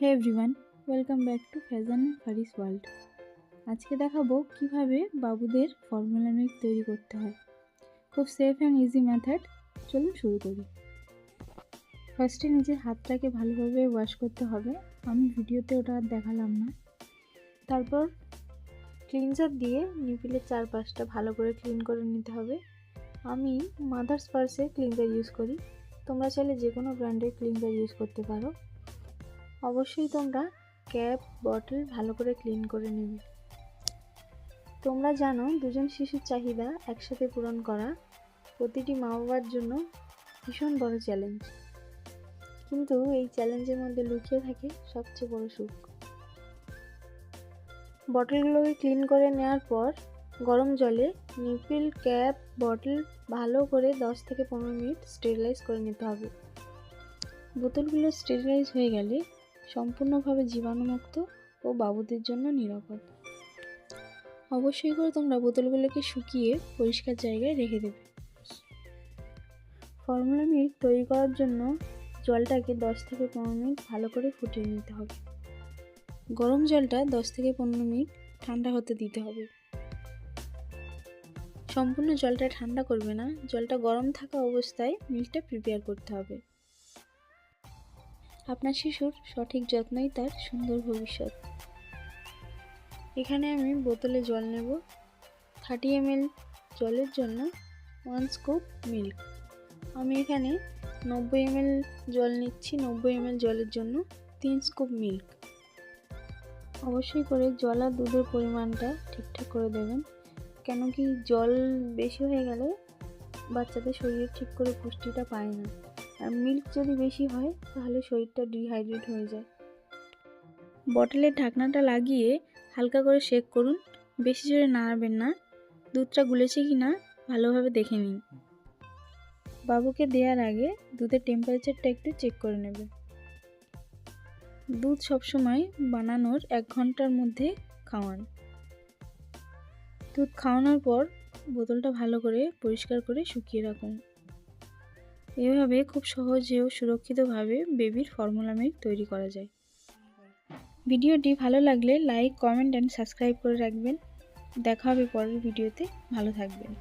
Hey everyone welcome back to fashion Faris world আজকে দেখাবো কীভাবে বাবুদের ফর্মুলা মিল্ক তৈরি করতে হয়। খুব সেফ অ্যান্ড ইজি মেথড চলুন শুরু করি। ফার্স্টে নিজের হাতটাকে ভালোভাবে ওয়াশ করতে হবে। আমি ভিডিওতে ওটা দেখালাম না। তারপর ক্লিনজার দিয়ে নিপিলের চারপাশটা ভালো করে ক্লিন করে নিতে হবে। আমি মাদার্স পার্সে ক্লিনজার ইউজ করি। তোমরা চাইলে যে কোনো ব্র্যান্ডের ক্লিনজার ইউজ করতে পারো। অবশ্যই তোমরা ক্যাপ, বটল ভালো করে ক্লিন করে নেবে। তোমরা জানো দুজন শিশুর চাহিদা একসাথে পূরণ করা প্রতিটি মা বাবার জন্য ভীষণ বড় চ্যালেঞ্জ কিন্তু এই চ্যালেঞ্জের মধ্যে লুকিয়ে থাকে সবচেয়ে বড় সুখ। বটলগুলোকে ক্লিন করে নেওয়ার পর গরম জলে নিপিল, ক্যাপ, বটল ভালো করে দশ থেকে পনেরো মিনিট স্টেরিলাইজ করে নিতে হবে। বোতলগুলো স্টেরিলাইজ হয়ে গেলে সম্পূর্ণভাবে জীবাণুমুক্ত ও বাবুদের জন্য নিরাপদ। অবশ্যই করে তোমরা বোতলগুলোকে শুকিয়ে পরিষ্কার জায়গায় রেখে দেবে। ফর্মুলা মিল্ক তৈরি করার জন্য জলটাকে দশ থেকে পনেরো মিনিট ভালো করে ফুটিয়ে নিতে হবে। গরম জলটা দশ থেকে পনেরো মিনিট ঠান্ডা হতে দিতে হবে। সম্পূর্ণ জলটা ঠান্ডা করবে না। জলটা গরম থাকা অবস্থায় মিল্কটা প্রিপেয়ার করতে হবে। আপনার শিশুর সঠিক যত্নই তার সুন্দর ভবিষ্যৎ। এখানে আমি বোতলে জল নেব। থার্টি এম জলের জন্য ওয়ান স্কুপ মিল্ক আমি এখানে নব্বই এম জল নিচ্ছি, নব্বই এম জলের জন্য তিন স্কুপ মিল্ক অবশ্যই করে জল আর দুধের পরিমাণটা ঠিকঠাক করে দেবেন। কেন কি জল বেশি হয়ে গেলে বাচ্চাদের শরীরে ঠিক করে পুষ্টিটা পায় না। আর মিল্ক যদি বেশি হয়, তাহলে শরীরটা ডিহাইড্রেট হয়ে যায়। বটলের ঢাকনাটা লাগিয়ে হালকা করে শেক করুন। বেশি জোরে নাড়াবেন না। দুধটা গুলেছে কি না ভালোভাবে দেখে নিন। বাবুকে দেওয়ার আগে দুধের টেম্পারেচারটা একটু চেক করে নেবে দুধ সবসময় বানানোর এক ঘণ্টার মধ্যে খাওয়ান। দুধ খাওয়ানোর পর বোতলটা ভালো করে পরিষ্কার করে শুকিয়ে রাখুন। এভাবে খুব সহজে ও সুরক্ষিতভাবে বেবির ফর্মুলা মিল্ক তৈরি করা যায়। ভিডিওটি ভালো লাগলে লাইক কমেন্ট অ্যান্ড সাবস্ক্রাইব করে রাখবেন। দেখা হবে পরের ভিডিওতে। ভালো থাকবেন।